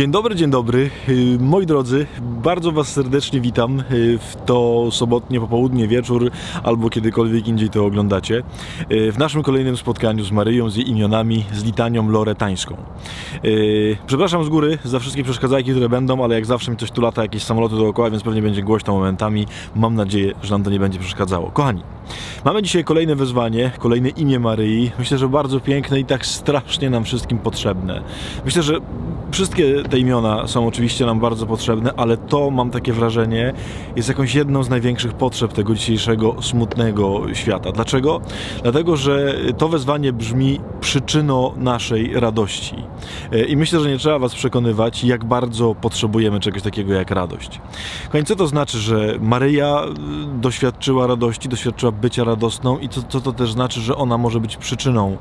Dzień dobry, dzień dobry. Yy, Moi drodzy, bardzo Was serdecznie witam yy, w to sobotnie popołudnie, wieczór albo kiedykolwiek indziej to oglądacie. Yy, W naszym kolejnym spotkaniu z Maryją, z jej imionami, z litanią loretańską. Yy, Przepraszam z góry za wszystkie przeszkadzajki, które będą, ale jak zawsze mi coś tu lata, jakieś samoloty dookoła, więc pewnie będzie głośno momentami. Mam nadzieję, że nam to nie będzie przeszkadzało. Kochani, mamy dzisiaj kolejne wyzwanie, kolejne imię Maryi. Myślę, że bardzo piękne i tak strasznie nam wszystkim potrzebne. Myślę, że wszystkie te imiona są oczywiście nam bardzo potrzebne, ale to mam takie wrażenie jest jakąś jedną z największych potrzeb tego dzisiejszego smutnego świata. Dlaczego? Dlatego, że to wezwanie brzmi przyczyno naszej radości. E, I myślę, że nie trzeba Was przekonywać, jak bardzo potrzebujemy czegoś takiego jak radość. Kochani, co to znaczy, że Maryja y, doświadczyła radości, doświadczyła bycia radosną i co, co to też znaczy, że ona może być przyczyną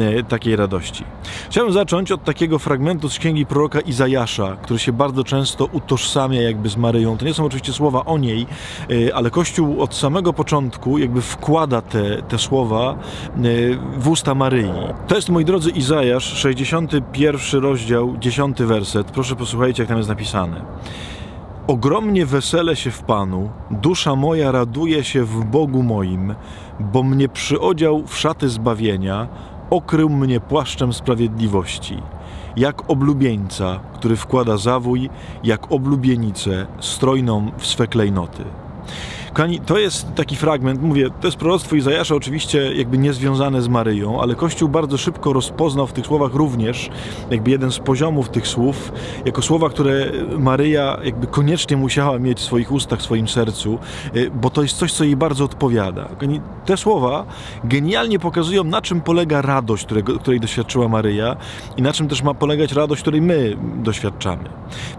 e, takiej radości? Chciałem zacząć od takiego fragmentu z księgi proroka Izajasza, który się bardzo często utożsamia jakby z Maryją. To nie są oczywiście słowa o niej, e, ale Kościół od samego początku jakby wkłada te, te słowa e, w usta Maryi. To jest, moi drodzy, Izajasz, 61 rozdział, 10 werset. Proszę posłuchajcie, jak tam jest napisane. Ogromnie wesele się w Panu, dusza moja raduje się w Bogu moim, bo mnie przyodział w szaty zbawienia, okrył mnie płaszczem sprawiedliwości. Jak oblubieńca, który wkłada zawój, jak oblubienicę strojną w swe klejnoty. Kochani, to jest taki fragment, mówię, to jest proroctwo Izajasza, oczywiście jakby niezwiązane z Maryją, ale Kościół bardzo szybko rozpoznał w tych słowach również jakby jeden z poziomów tych słów, jako słowa, które Maryja jakby koniecznie musiała mieć w swoich ustach, w swoim sercu, y, bo to jest coś, co jej bardzo odpowiada. Kochani, te słowa genialnie pokazują, na czym polega radość, którego, której doświadczyła Maryja i na czym też ma polegać radość, której my doświadczamy.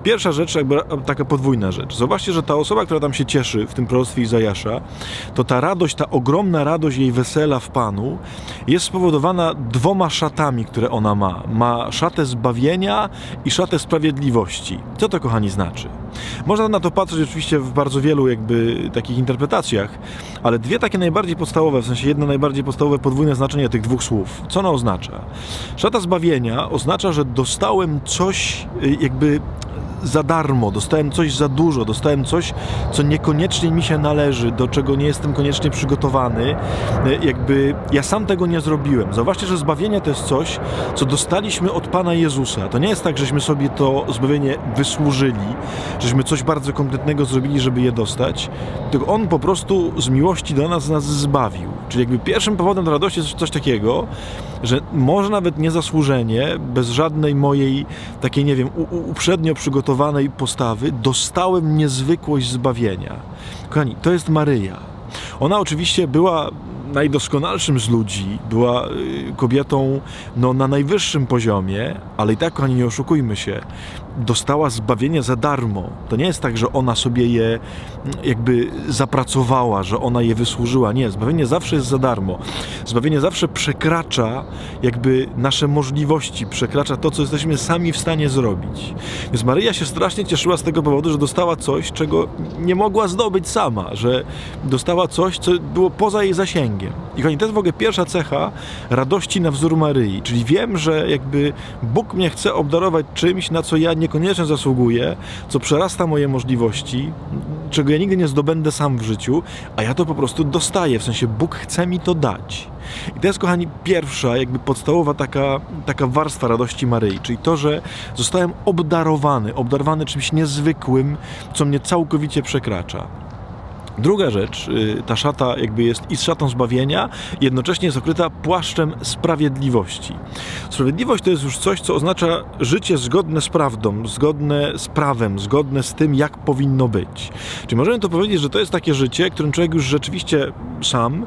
Pierwsza rzecz, jakby taka podwójna rzecz. Zobaczcie, że ta osoba, która tam się cieszy w tym proroctwie Izajasza, to ta radość, ta ogromna radość jej wesela w Panu jest spowodowana dwoma szatami, które ona ma. Ma szatę zbawienia i szatę sprawiedliwości. Co to, kochani, znaczy? Można na to patrzeć oczywiście w bardzo wielu jakby takich interpretacjach, ale dwie takie najbardziej podstawowe, w sensie jedno najbardziej podstawowe podwójne znaczenie tych dwóch słów. Co ono oznacza? Szata zbawienia oznacza, że dostałem coś y, jakby za darmo, dostałem coś za dużo, dostałem coś, co niekoniecznie mi się należy, do czego nie jestem koniecznie przygotowany. E, Jakby ja sam tego nie zrobiłem. Zauważcie, że zbawienie to jest coś, co dostaliśmy od Pana Jezusa. To nie jest tak, żeśmy sobie to zbawienie wysłużyli, żeśmy coś bardzo konkretnego zrobili, żeby je dostać, tylko On po prostu z miłości do nas nas zbawił. Czyli jakby pierwszym powodem do radości jest coś takiego, że może nawet niezasłużenie, bez żadnej mojej takiej, nie wiem, uprzednio przygotowanej postawy, dostałem niezwykłość zbawienia. Kochani, to jest Maryja. Ona oczywiście była najdoskonalszym z ludzi, była y, kobietą no, na najwyższym poziomie, ale i tak, kochani, nie oszukujmy się, dostała zbawienie za darmo. To nie jest tak, że ona sobie je mm, jakby zapracowała, że ona je wysłużyła. Nie, zbawienie zawsze jest za darmo. Zbawienie zawsze przekracza jakby nasze możliwości, przekracza to, co jesteśmy sami w stanie zrobić. Więc Maryja się strasznie cieszyła z tego powodu, że dostała coś, czego nie mogła zdobyć sama, że dostała coś, co było poza jej zasięgiem. I kochani, to jest w ogóle pierwsza cecha radości na wzór Maryi, czyli wiem, że jakby Bóg mnie chce obdarować czymś, na co ja niekoniecznie zasługuję, co przerasta moje możliwości, czego ja nigdy nie zdobędę sam w życiu, a ja to po prostu dostaję, w sensie Bóg chce mi to dać. I to jest, kochani, pierwsza, jakby podstawowa taka, taka warstwa radości Maryi, czyli to, że zostałem obdarowany, obdarowany czymś niezwykłym, co mnie całkowicie przekracza. Druga rzecz, y, ta szata jakby jest i szatą zbawienia, jednocześnie jest okryta płaszczem sprawiedliwości. Sprawiedliwość to jest już coś, co oznacza życie zgodne z prawdą, zgodne z prawem, zgodne z tym, jak powinno być. Czyli możemy to powiedzieć, że to jest takie życie, którym człowiek już rzeczywiście sam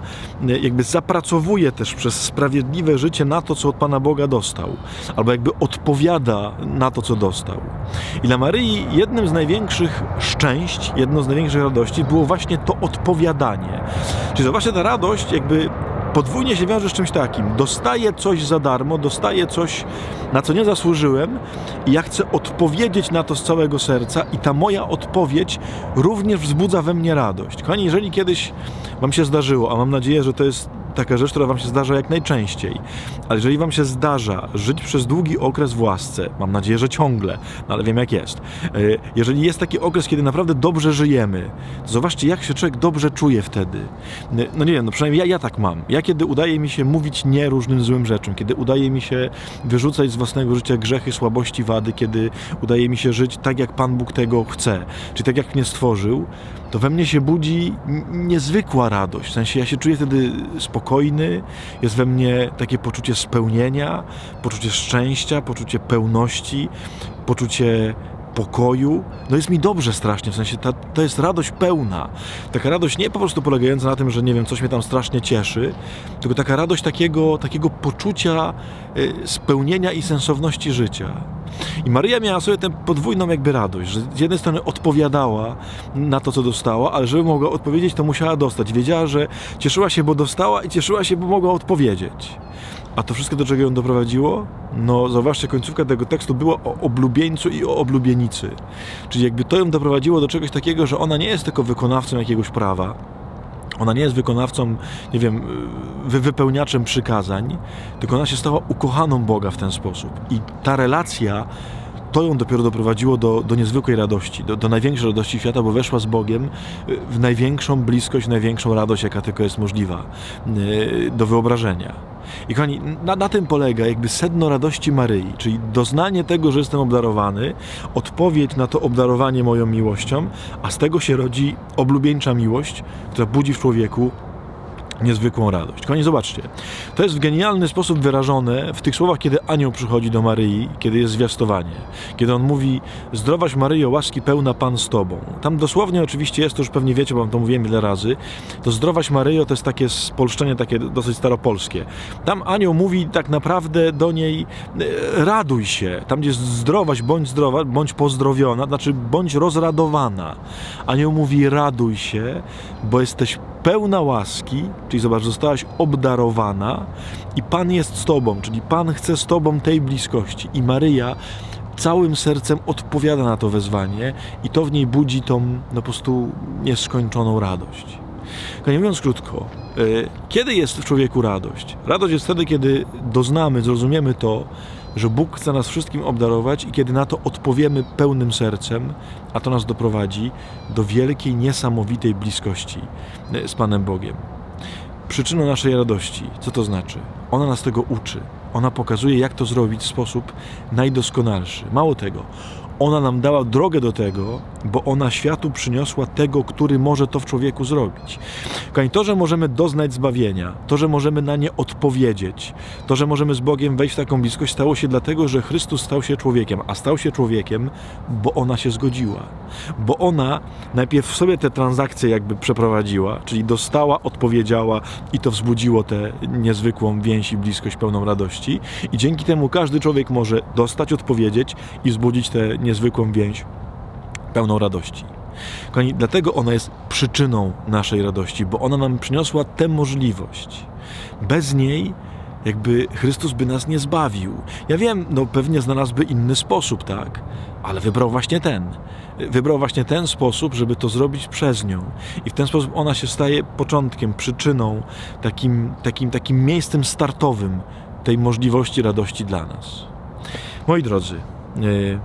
y, jakby zapracowuje też przez sprawiedliwe życie na to, co od Pana Boga dostał, albo jakby odpowiada na to, co dostał. I dla Maryi jednym z największych szczęść, jedną z największych radości było właśnie to odpowiadanie. Czyli zobaczcie, ta radość jakby podwójnie się wiąże z czymś takim. Dostaję coś za darmo, dostaję coś, na co nie zasłużyłem i ja chcę odpowiedzieć na to z całego serca i ta moja odpowiedź również wzbudza we mnie radość. Kochani, jeżeli kiedyś Wam się zdarzyło, a mam nadzieję, że to jest taka rzecz, która Wam się zdarza jak najczęściej. Ale jeżeli Wam się zdarza żyć przez długi okres w łasce, mam nadzieję, że ciągle, no ale wiem jak jest. E, Jeżeli jest taki okres, kiedy naprawdę dobrze żyjemy, to zobaczcie, jak się człowiek dobrze czuje wtedy. E, No nie wiem, no przynajmniej ja, ja tak mam. Ja kiedy udaje mi się mówić nie różnym złym rzeczom, kiedy udaje mi się wyrzucać z własnego życia grzechy, słabości, wady, kiedy udaje mi się żyć tak, jak Pan Bóg tego chce, czy tak, jak mnie stworzył, to we mnie się budzi niezwykła radość. W sensie ja się czuję wtedy spokojny, jest we mnie takie poczucie spełnienia, poczucie szczęścia, poczucie pełności, poczucie pokoju. No jest mi dobrze strasznie, w sensie ta, to jest radość pełna. Taka radość nie po prostu polegająca na tym, że nie wiem, coś mnie tam strasznie cieszy, tylko taka radość takiego, takiego poczucia y, spełnienia i sensowności życia. I Maryja miała sobie tę podwójną jakby radość, że z jednej strony odpowiadała na to, co dostała, ale żeby mogła odpowiedzieć, to musiała dostać. Wiedziała, że cieszyła się, bo dostała i cieszyła się, bo mogła odpowiedzieć. A to wszystko do czego ją doprowadziło? No, zauważcie, końcówka tego tekstu była o oblubieńcu i o oblubienicy. Czyli jakby to ją doprowadziło do czegoś takiego, że ona nie jest tylko wykonawcą jakiegoś prawa, ona nie jest wykonawcą, nie wiem, wy, wypełniaczem przykazań, tylko ona się stała ukochaną Boga w ten sposób. I ta relacja, to ją dopiero doprowadziło do, do niezwykłej radości, do, do największej radości świata, bo weszła z Bogiem y, w największą bliskość, największą radość, jaka tylko jest możliwa y, do wyobrażenia. I kochani, na, na tym polega jakby sedno radości Maryi, czyli doznanie tego, że jestem obdarowany, odpowiedź na to obdarowanie moją miłością, a z tego się rodzi oblubieńcza miłość, która budzi w człowieku niezwykłą radość. Kochani, zobaczcie. To jest w genialny sposób wyrażone w tych słowach, kiedy anioł przychodzi do Maryi, kiedy jest zwiastowanie. Kiedy on mówi, zdrowaś Maryjo, łaski pełna Pan z Tobą. Tam dosłownie oczywiście jest, to już pewnie wiecie, bo wam to mówiłem wiele razy, to zdrowaś Maryjo to jest takie spolszczenie takie dosyć staropolskie. Tam anioł mówi tak naprawdę do niej e, raduj się. Tam gdzie jest zdrowaś, bądź zdrowa, bądź pozdrowiona, znaczy bądź rozradowana. Anioł mówi raduj się, bo jesteś pełna łaski, czyli zobacz, zostałaś obdarowana i Pan jest z Tobą, czyli Pan chce z Tobą tej bliskości. I Maryja całym sercem odpowiada na to wezwanie i to w niej budzi tą no, po prostu nieskończoną radość. Kochani, mówiąc krótko, y, kiedy jest w człowieku radość? Radość jest wtedy, kiedy doznamy, zrozumiemy to, że Bóg chce nas wszystkim obdarować i kiedy na to odpowiemy pełnym sercem, a to nas doprowadzi do wielkiej, niesamowitej bliskości y, z Panem Bogiem. Przyczyną naszej radości, co to znaczy? Ona nas tego uczy. Ona pokazuje, jak to zrobić w sposób najdoskonalszy. Mało tego, ona nam dała drogę do tego, bo ona światu przyniosła tego, który może to w człowieku zrobić. Kochani, to, że możemy doznać zbawienia, to, że możemy na nie odpowiedzieć, to, że możemy z Bogiem wejść w taką bliskość, stało się dlatego, że Chrystus stał się człowiekiem, a stał się człowiekiem, bo ona się zgodziła. Bo ona najpierw w sobie te transakcje jakby przeprowadziła, czyli dostała, odpowiedziała i to wzbudziło tę niezwykłą więź i bliskość pełną radości. I dzięki temu każdy człowiek może dostać, odpowiedzieć i wzbudzić tę niezwykłą więź pełną radości. Kochani, dlatego ona jest przyczyną naszej radości, bo ona nam przyniosła tę możliwość. Bez niej jakby Chrystus by nas nie zbawił. Ja wiem, no pewnie znalazłby inny sposób, tak? Ale wybrał właśnie ten. Wybrał właśnie ten sposób, żeby to zrobić przez nią. I w ten sposób ona się staje początkiem, przyczyną, takim, takim, takim miejscem startowym tej możliwości radości dla nas. Moi drodzy, yy,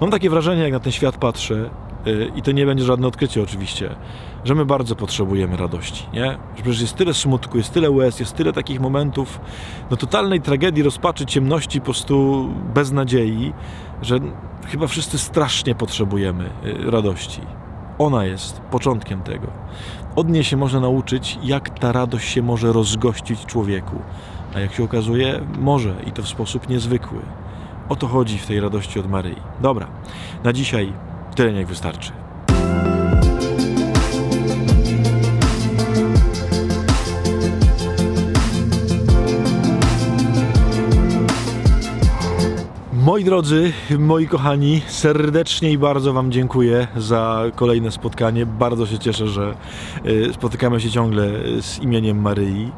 mam takie wrażenie, jak na ten świat patrzę, yy, i to nie będzie żadne odkrycie oczywiście, że my bardzo potrzebujemy radości, nie? Że przecież jest tyle smutku, jest tyle łez, jest tyle takich momentów, no totalnej tragedii, rozpaczy, ciemności, po prostu beznadziei, że chyba wszyscy strasznie potrzebujemy yy, radości. Ona jest początkiem tego. Od niej się można nauczyć, jak ta radość się może rozgościć człowieku. A jak się okazuje, może i to w sposób niezwykły. O to chodzi w tej radości od Maryi. Dobra, na dzisiaj tyle niech wystarczy. Moi drodzy, moi kochani, serdecznie i bardzo Wam dziękuję za kolejne spotkanie. Bardzo się cieszę, że y, spotykamy się ciągle z imieniem Maryi.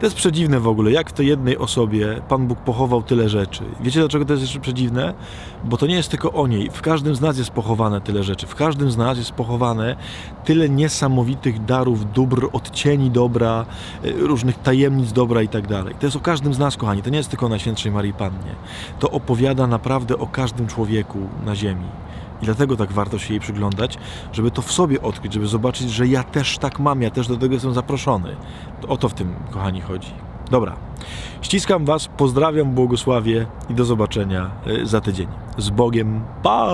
To jest przedziwne w ogóle, jak w tej jednej osobie Pan Bóg pochował tyle rzeczy. Wiecie dlaczego to jest jeszcze przedziwne? Bo to nie jest tylko o niej. W każdym z nas jest pochowane tyle rzeczy. W każdym z nas jest pochowane tyle niesamowitych darów, dóbr, odcieni dobra, y, różnych tajemnic dobra i tak dalej. To jest o każdym z nas, kochani. To nie jest tylko o Najświętszej Marii Pannie. To opowiada naprawdę o każdym człowieku na ziemi. I dlatego tak warto się jej przyglądać, żeby to w sobie odkryć, żeby zobaczyć, że ja też tak mam, ja też do tego jestem zaproszony. To o to w tym, kochani, chodzi. Dobra. Ściskam Was, pozdrawiam, błogosławię i do zobaczenia y, za tydzień. Z Bogiem. Pa!